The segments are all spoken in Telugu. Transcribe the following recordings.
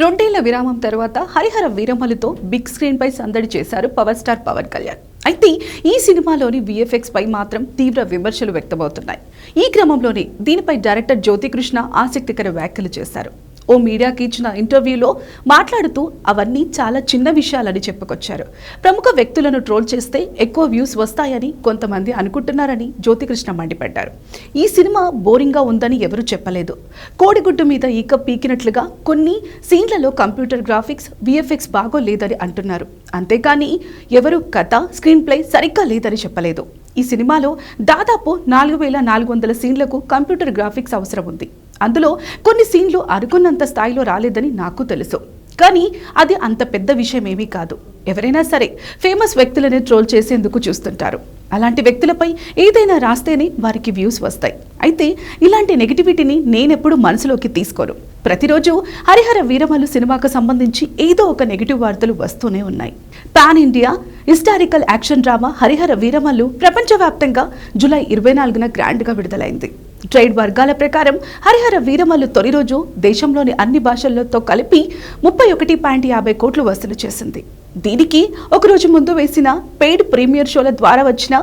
రెండేళ్ళ విరామం తర్వాత హరిహర వీరమలుతో బిగ్ స్క్రీన్ పై సందడి చేశారు పవర్ స్టార్ పవన్ కళ్యాణ్. అయితే ఈ సినిమాలోని విఎఫ్ఎక్స్ పై మాత్రం తీవ్ర విమర్శలు వ్యక్తమవుతున్నాయి. ఈ క్రమంలోనే దీనిపై డైరెక్టర్ జ్యోతికృష్ణ ఆసక్తికర వ్యాఖ్యలు చేశారు. ఓ మీడియాకి ఇచ్చిన ఇంటర్వ్యూలో మాట్లాడుతూ అవన్నీ చాలా చిన్న విషయాలని చెప్పుకొచ్చారు. ప్రముఖ వ్యక్తులను ట్రోల్ చేస్తే ఎక్కువ వ్యూస్ వస్తాయని కొంతమంది అనుకుంటున్నారని జ్యోతికృష్ణ మండిపడ్డారు. ఈ సినిమా బోరింగ్గా ఉందని ఎవరూ చెప్పలేదు. కోడిగుడ్డు మీద ఈక పీకినట్లుగా కొన్ని సీన్లలో కంప్యూటర్ గ్రాఫిక్స్ విఎఫ్ఎక్స్ బాగోలేదని అంటున్నారు. అంతేకాని ఎవరు కథ స్క్రీన్ ప్లే సరిగ్గా లేదని చెప్పలేదు. ఈ సినిమాలో దాదాపు నాలుగు వేల నాలుగు వందల సీన్లకు కంప్యూటర్ గ్రాఫిక్స్ అవసరం ఉంది. అందులో కొన్ని సీన్లు అనుకున్నంత స్థాయిలో రాలేదని నాకు తెలుసు. కానీ అది అంత పెద్ద విషయం ఏమీ కాదు. ఎవరైనా సరే ఫేమస్ వ్యక్తులని ట్రోల్ చేసేందుకు చూస్తుంటారు. అలాంటి వ్యక్తులపై ఏదైనా రాస్తేనే వారికి వ్యూస్ వస్తాయి. అయితే ఇలాంటి నెగిటివిటీని నేనెప్పుడు మనసులోకి తీసుకోను. ప్రతిరోజు హరిహర వీరమలు సినిమాకు సంబంధించి ఏదో ఒక నెగిటివ్ వార్తలు వస్తూనే ఉన్నాయి. Pan India historical action drama Harihara Veeramallu ప్రపంచవ్యాప్తంగా జూలై ఇరవై నాలుగున గ్రాండ్గా విడుదలైంది. ట్రేడ్ వర్గాల ప్రకారం హరిహర వీరమల్లు తొలి రోజు దేశంలోని అన్ని భాషల్లో కలిపి ముప్పై ఒకటి పాయింట్ యాభై కోట్లు వసూలు చేసింది. దీనికి ఒక రోజు ముందు వేసిన పెయిడ్ ప్రీమియర్ షోల ద్వారా వచ్చిన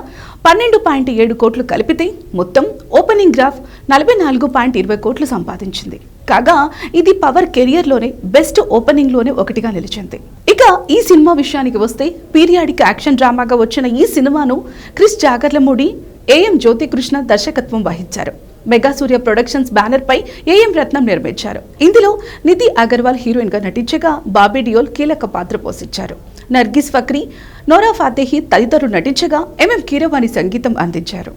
పన్నెండు పాయింట్ ఏడు కోట్లు కలిపితే మొత్తం ఓపెనింగ్ గ్రాఫ్ నలభై నాలుగు పాయింట్ ఇరవై కోట్లు సంపాదించింది. కాగా ఇది పవర్ కెరియర్లోనే బెస్ట్ ఓపెనింగ్లోనే ఒకటిగా నిలిచింది. ఇక ఈ సినిమా విషయానికి వస్తే పీరియాడిక్ యాక్షన్ డ్రామాగా వచ్చిన ఈ సినిమాను క్రిస్ జాగర్లమూడి ఏఎం జ్యోతికృష్ణ దర్శకత్వం వహించారు. మెగా సూర్య ప్రొడక్షన్స్ బ్యానర్ పై ఏఎం రత్నం నిర్మించారు. ఇందులో నితి అగర్వాల్ హీరోయిన్గా నటించగా బాబీ డియోల్ కీలక పాత్ర పోషించారు. నర్గిస్ ఫక్రీ నోరా ఫాతేహి తదితరులు నటించగా ఎంఎం కీరవాణి సంగీతం అందించారు.